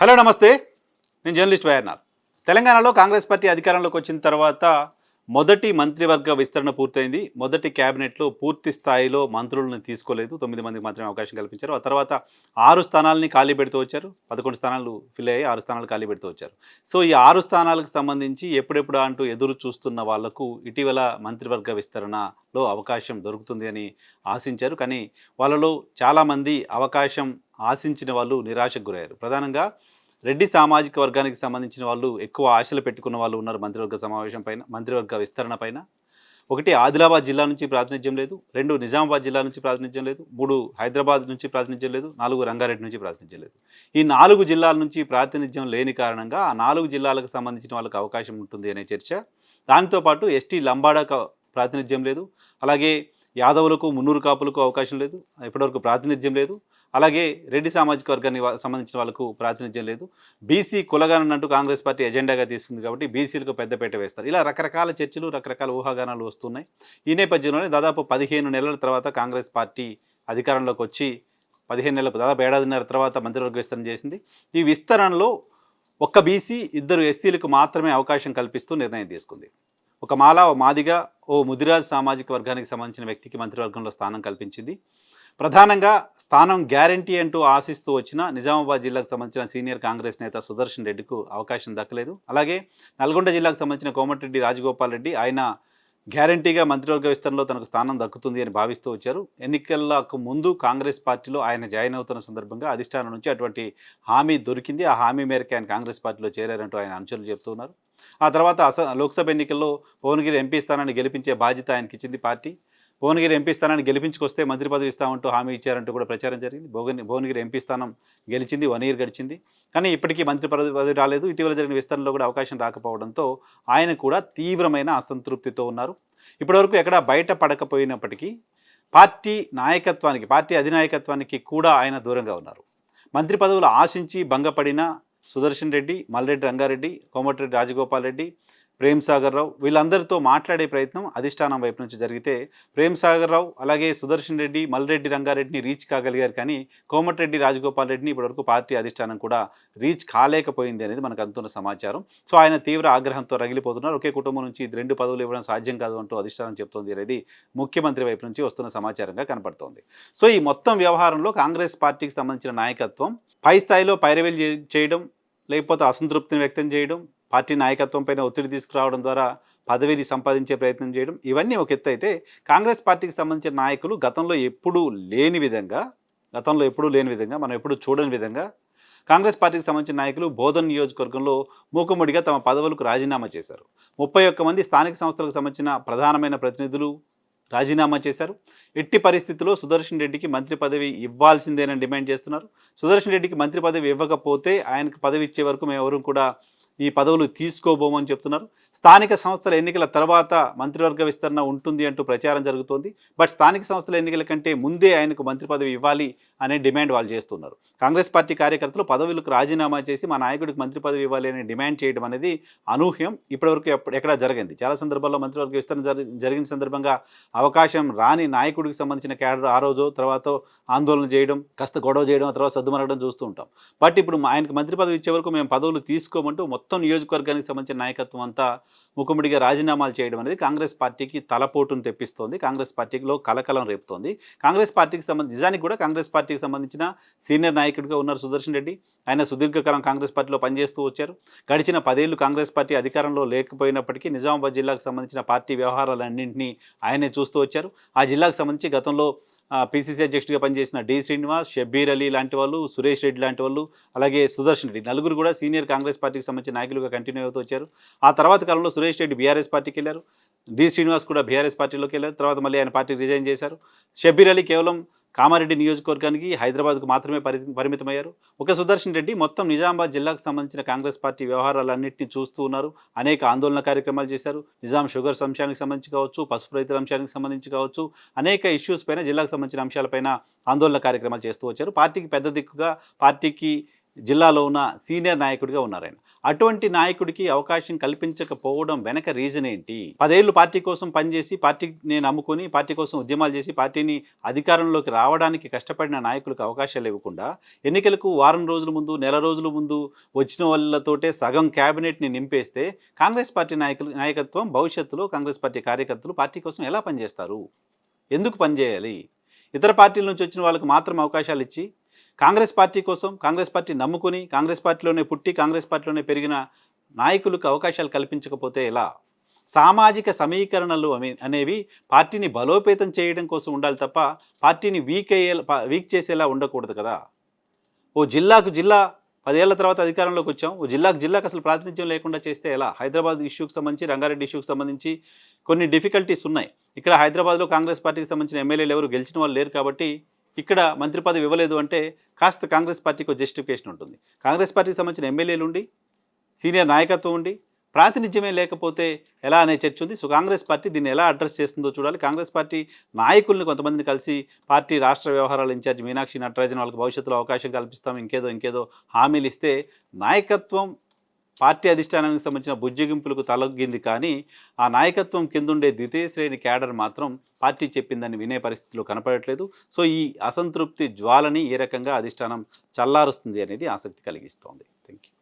Hello నమస్తే. నేను journalist వైఆర్నాథ్ తెలంగాణలో కాంగ్రెస్ పార్టీ అధికారంలోకి వచ్చిన తర్వాత మొదటి మంత్రివర్గ విస్తరణ పూర్తయింది. మొదటి క్యాబినెట్లో పూర్తి స్థాయిలో మంత్రులను తీసుకోలేదు. తొమ్మిది మందికి మాత్రమే అవకాశం కల్పించారు. ఆ తర్వాత ఆరు స్థానాలని ఖాళీ పెడుతూ వచ్చారు. పదకొండు స్థానాలు ఫిల్ అయ్యి ఆరు స్థానాలు ఖాళీ పెడుతూ వచ్చారు. సో ఈ ఆరు స్థానాలకు సంబంధించి ఎప్పుడెప్పుడు అంటూ ఎదురు చూస్తున్న వాళ్ళకు ఇటీవల మంత్రివర్గ విస్తరణలో అవకాశం దొరుకుతుంది అని ఆశించారు. కానీ వాళ్ళలో చాలామంది అవకాశం ఆశించిన వాళ్ళు నిరాశకు గురయ్యారు. ప్రధానంగా రెడ్డి సామాజిక వర్గానికి సంబంధించిన వాళ్ళు ఎక్కువ ఆశలు పెట్టుకున్న వాళ్ళు ఉన్నారు మంత్రివర్గ సమావేశం పైన మంత్రివర్గ విస్తరణ పైన. ఒకటి ఆదిలాబాద్ జిల్లా నుంచి ప్రాతినిధ్యం లేదు. రెండు నిజామాబాద్ జిల్లా నుంచి ప్రాతినిధ్యం లేదు. మూడు హైదరాబాద్ నుంచి ప్రాతినిధ్యం లేదు. నాలుగు రంగారెడ్డి నుంచి ప్రాతినిధ్యం లేదు. ఈ నాలుగు జిల్లాల నుంచి ప్రాతినిధ్యం లేని కారణంగా ఆ నాలుగు జిల్లాలకు సంబంధించిన వాళ్ళకి అవకాశం ఉంటుంది అనే చర్చ. దానితో పాటు ఎస్టీ లంబాడా ప్రాతినిధ్యం లేదు. అలాగే యాదవులకు మున్నూరు కాపులకు అవకాశం లేదు. ఇప్పటివరకు ప్రాతినిధ్యం లేదు. అలాగే రెడ్డి సామాజిక వర్గానికి సంబంధించిన వాళ్ళకు ప్రాతినిధ్యం లేదు. బీసీ కులగానంటూ కాంగ్రెస్ పార్టీ ఎజెండాగా తీసుకుంది కాబట్టి బీసీలకు పెద్దపేట వేస్తారు. ఇలా రకరకాల చర్చలు రకరకాల ఊహాగానాలు వస్తున్నాయి. ఈ నేపథ్యంలోనే దాదాపు పదిహేను నెలల తర్వాత కాంగ్రెస్ పార్టీ అధికారంలోకి వచ్చి పదిహేను నెలలకు దాదాపు ఏడాదిన్నర తర్వాత మంత్రివర్గ విస్తరణ చేసింది. ఈ విస్తరణలో ఒక్క బీసీ ఇద్దరు ఎస్సీలకు మాత్రమే అవకాశం కల్పిస్తూ నిర్ణయం తీసుకుంది. ఒక మాల ఓ మాదిగా ఓ ముదిరాజ్ సామాజిక వర్గానికి సంబంధించిన వ్యక్తికి మంత్రివర్గంలో స్థానం కల్పించింది. ప్రధానంగా స్థానం గ్యారంటీ అంటూ ఆశిస్తూ వచ్చిన నిజామాబాద్ జిల్లాకు సంబంధించిన సీనియర్ కాంగ్రెస్ నేత సుదర్శన్ రెడ్డికు అవకాశం దక్కలేదు. అలాగే నల్గొండ జిల్లాకు సంబంధించిన కోమటిరెడ్డి రాజగోపాల్ రెడ్డి ఆయన గ్యారంటీగా మంత్రివర్గ విస్తరణలో తనకు స్థానం దక్కుతుంది అని భావిస్తూ వచ్చారు. ఎన్నికలకు ముందు కాంగ్రెస్ పార్టీలో ఆయన జాయిన్ అవుతున్న సందర్భంగా అధిష్టానం నుంచి అటువంటి హామీ దొరికింది. ఆ హామీ మేరకు ఆయన కాంగ్రెస్ పార్టీలో చేరారంటూ ఆయన అనుచరులు చెప్తున్నారు ఆ తర్వాత అస లోక్సభ ఎన్నికల్లో భువనగిరి ఎంపీ స్థానాన్ని గెలిపించే బాధ్యత ఆయనకి ఇచ్చింది పార్టీ. భువనగిరి ఎంపీ స్థానాన్ని గెలిపించుకొస్తే మంత్రి పదవి ఇస్తామంటూ హామీ ఇచ్చారంటూ కూడా ప్రచారం జరిగింది. భువని భువనగిరి ఎంపీ స్థానం గెలిచింది వన్ ఇయర్ గడిచింది. కానీ ఇప్పటికీ మంత్రి పదవి పదవి రాలేదు. ఇటీవల జరిగిన విస్తరణలో కూడా అవకాశం రాకపోవడంతో ఆయన కూడా తీవ్రమైన అసంతృప్తితో ఉన్నారు. ఇప్పటివరకు ఎక్కడ బయట పడకపోయినప్పటికీ పార్టీ నాయకత్వానికి పార్టీ అధినాయకత్వానికి కూడా ఆయన దూరంగా ఉన్నారు. మంత్రి పదవులు ఆశించి భంగపడిన సుదర్శన్ రెడ్డి మల్రెడ్డి రంగారెడ్డి కోమటిరెడ్డి రాజగోపాల్ రెడ్డి ప్రేమ్ సాగర్ రావు వీళ్ళందరితో మాట్లాడే ప్రయత్నం అధిష్టానం వైపు నుంచి జరిగితే ప్రేమ్ సాగర్ రావు అలాగే సుదర్శన్ రెడ్డి మల్రెడ్డి రంగారెడ్డిని రీచ్ కాగలిగారు కానీ కోమటిరెడ్డి రాజగోపాల్ రెడ్డిని ఇప్పటివరకు పార్టీ అధిష్టానం కూడా రీచ్ కాలేకపోయింది అనేది మనకు అందుతున్న సమాచారం. సో ఆయన తీవ్ర ఆగ్రహంతో రగిలిపోతున్నారు. ఒకే కుటుంబం నుంచి ఇది రెండు పదవులు ఇవ్వడం సాధ్యం కాదు అంటూ అధిష్టానం చెప్తోంది అనేది ముఖ్యమంత్రి వైపు నుంచి వస్తున్న సమాచారంగా కనపడుతోంది. సో ఈ మొత్తం వ్యవహారంలో కాంగ్రెస్ పార్టీకి సంబంధించిన నాయకత్వం పై స్థాయిలో పైరవేలు చే- చేయడం లేకపోతే అసంతృప్తిని వ్యక్తం చేయడం పార్టీ నాయకత్వం పైన ఒత్తిడి తీసుకురావడం ద్వారా పదవిని సంపాదించే ప్రయత్నం చేయడం ఇవన్నీ ఒక ఎత్తు అయితే కాంగ్రెస్ పార్టీకి సంబంధించిన నాయకులు గతంలో ఎప్పుడూ లేని విధంగా గతంలో ఎప్పుడూ లేని విధంగా మనం ఎప్పుడూ చూడని విధంగా కాంగ్రెస్ పార్టీకి సంబంధించిన నాయకులు బోధన్ నియోజకవర్గంలో మూకుముడిగా తమ పదవులకు రాజీనామా చేశారు. ముప్పై ఒక్క మంది స్థానిక సంస్థలకు సంబంధించిన ప్రధానమైన ప్రతినిధులు రాజీనామా చేశారు. ఎట్టి పరిస్థితుల్లో సుదర్శన్ రెడ్డికి మంత్రి పదవి ఇవ్వాల్సిందేనని డిమాండ్ చేస్తున్నారు. సుదర్శన్ రెడ్డికి మంత్రి పదవి ఇవ్వకపోతే ఆయనకు పదవి ఇచ్చే వరకు మేము ఎవరు కూడా ఈ పదవులు తీసుకోబోమని చెప్తున్నారు. స్థానిక సంస్థల ఎన్నికల తర్వాత మంత్రివర్గ విస్తరణ ఉంటుంది అంటూ ప్రచారం జరుగుతోంది. బట్ స్థానిక సంస్థల ఎన్నికల కంటే ముందే ఆయనకు మంత్రి పదవి ఇవ్వాలి అనే డిమాండ్ వాళ్ళు చేస్తున్నారు. కాంగ్రెస్ పార్టీ కార్యకర్తలు పదవులకు రాజీనామా చేసి మా నాయకుడికి మంత్రి పదవి ఇవ్వాలి అనే డిమాండ్ చేయడం అనేది అనూహ్యం. ఇప్పటివరకు ఎక్కడా జరిగింది చాలా సందర్భాల్లో మంత్రివర్గ విస్తరణ జరి- జరిగిన సందర్భంగా అవకాశం రాని నాయకుడికి సంబంధించిన క్యాడర్ ఆ రోజు తర్వాత ఆందోళన చేయడం కాస్త గొడవ చేయడం తర్వాత సర్దుమరగడం చూస్తూ ఉంటాం. బట్ ఇప్పుడు మా- ఆయనకు మంత్రి పదవి ఇచ్చే వరకు మేము పదవులు తీసుకోమంటూ మొత్తం మొత్తం నియోజకవర్గానికి సంబంధించిన నాయకత్వం అంతా ముఖముడిగా రాజీనామాలు చేయడం అనేది కాంగ్రెస్ పార్టీకి తలపోటును తెప్పిస్తోంది. కాంగ్రెస్ పార్టీలో కలకలం రేపుతోంది. కాంగ్రెస్ పార్టీకి సంబంధించి నిజానికి కూడా కాంగ్రెస్ పార్టీకి సంబంధించిన సీనియర్ నాయకుడిగా ఉన్నారు సుదర్శన్ రెడ్డి. ఆయన సుదీర్ఘకాలం కాంగ్రెస్ పార్టీలో పనిచేస్తూ వచ్చారు. గడిచిన పదేళ్ళు కాంగ్రెస్ పార్టీ అధికారంలో లేకపోయినప్పటికీ నిజామాబాద్ జిల్లాకు సంబంధించిన పార్టీ వ్యవహారాలన్నింటినీ ఆయనే చూస్తూ వచ్చారు. ఆ జిల్లాకు సంబంధించి గతంలో పీసీసీ అధ్యక్షుడిగా పనిచేసిన డి శ్రీనివాస్ షబ్బీర్ అలీ లాంటి వాళ్ళు సురేష్ రెడ్డి లాంటి వాళ్ళు అలాగే సుదర్శన్ రెడ్డి నలుగురు కూడా సీనియర్ కాంగ్రెస్ పార్టీకి సంబంధించిన నాయకులుగా కంటిన్యూ అవుతూ వచ్చారు. ఆ తర్వాత కాలంలో సురేష్ రెడ్డి బీఆర్ఎస్ పార్టీకి వెళ్ళారు. డి శ్రీనివాస్ కూడా బీఆర్ఎస్ పార్టీలోకి వెళ్ళారు. తర్వాత మళ్ళీ ఆయన పార్టీ రిజైన్ చేశారు. షబ్బీర్ అలీ కేవలం కామారెడ్డి నియోజకవర్గానికి హైదరాబాద్కు మాత్రమే పరి పరిమితమయ్యారు. ఒక సుదర్శన్ రెడ్డి మొత్తం నిజామాబాద్ జిల్లాకు సంబంధించిన కాంగ్రెస్ పార్టీ వ్యవహారాలన్నింటినీ చూస్తూ ఉన్నారు. అనేక ఆందోళన కార్యక్రమాలు చేశారు. నిజాం షుగర్స్ అంశానికి సంబంధించి కావచ్చు పసుపు రైతుల అంశానికి సంబంధించి కావచ్చు అనేక ఇష్యూస్ పైన జిల్లాకు సంబంధించిన అంశాలపైన ఆందోళన కార్యక్రమాలు చేస్తూ వచ్చారు. పార్టీకి పెద్ద దిక్కుగా పార్టీకి జిల్లాలో ఉన్న సీనియర్ నాయకుడిగా ఉన్నారు ఆయన. అటువంటి నాయకుడికి అవకాశం కల్పించకపోవడం వెనక రీజన్ ఏంటి? పదేళ్ళు పార్టీ కోసం పనిచేసి పార్టీని నమ్ముకొని పార్టీ కోసం ఉద్యమాలు చేసి పార్టీని అధికారంలోకి రావడానికి కష్టపడిన నాయకులకు అవకాశాలు ఇవ్వకుండా ఎన్నికలకు వారం రోజుల ముందు నెల రోజుల ముందు వచ్చిన వాళ్ళతోటే సగం క్యాబినెట్ని నింపేస్తే కాంగ్రెస్ పార్టీ నాయకులు నాయకత్వం భవిష్యత్తులో కాంగ్రెస్ పార్టీ కార్యకర్తలు పార్టీ కోసం ఎలా పనిచేస్తారు? ఎందుకు పనిచేయాలి? ఇతర పార్టీల నుంచి వచ్చిన వాళ్ళకి మాత్రం అవకాశాలు ఇచ్చి కాంగ్రెస్ పార్టీ కోసం కాంగ్రెస్ పార్టీ నమ్ముకుని కాంగ్రెస్ పార్టీలోనే పుట్టి కాంగ్రెస్ పార్టీలోనే పెరిగిన నాయకులకు అవకాశాలు కల్పించకపోతే ఎలా? సామాజిక సమీకరణలు అనే- అనేవి పార్టీని బలోపేతం చేయడం కోసం ఉండాలి తప్ప పార్టీని వీక్ అయ్యే వీక్ చేసేలా ఉండకూడదు కదా? ఓ జిల్లాకు జిల్లా పదేళ్ళ తర్వాత అధికారంలోకి వచ్చాం. ఓ జిల్లాకు జిల్లాకు అసలు ప్రాతినిధ్యం లేకుండా చేస్తే ఎలా? హైదరాబాద్ ఇష్యూకి సంబంధించి రంగారెడ్డి ఇష్యూకి సంబంధించి కొన్ని డిఫికల్టీస్ ఉన్నాయి. ఇక్కడ హైదరాబాద్లో కాంగ్రెస్ పార్టీకి సంబంధించిన ఎమ్మెల్యేలు ఎవరు? గెలిచిన వాళ్ళు లేరు కాబట్టి ఇక్కడ మంత్రి పదవి ఇవ్వలేదు అంటే కాస్త కాంగ్రెస్ పార్టీకి జస్టిఫికేషన్ ఉంటుంది. కాంగ్రెస్ పార్టీకి సంబంధించిన ఎమ్మెల్యేలు ఉండి సీనియర్ నాయకత్వం ఉండి ప్రాతినిధ్యమే లేకపోతే ఎలా అనే చర్చ ఉంది. సో కాంగ్రెస్ పార్టీ దీన్ని ఎలా అడ్రస్ చేస్తుందో చూడాలి. కాంగ్రెస్ పార్టీ నాయకుల్ని కొంతమందిని కలిసి పార్టీ రాష్ట్ర వ్యవహారాల ఇన్ఛార్జ్ మీనాక్షి నటరాజన్ వాళ్ళకి భవిష్యత్తులో అవకాశం కల్పిస్తాం. ఇంకేదో ఇంకేదో హామీలు ఇస్తే నాయకత్వం పార్టీ అధిష్టానానికి సంబంధించిన బుజ్జగింపులకు తలొగ్గింది కానీ ఆ నాయకత్వం కిందుండే ద్వితీయ శ్రేణి క్యాడర్ మాత్రం పార్టీ చెప్పిందని వినే పరిస్థితిలో కనపడట్లేదు. సో ఈ అసంతృప్తి జ్వాలని ఏ రకంగా అధిష్టానం చల్లారుస్తుంది అనేది ఆసక్తి కలిగిస్తోంది. Thank you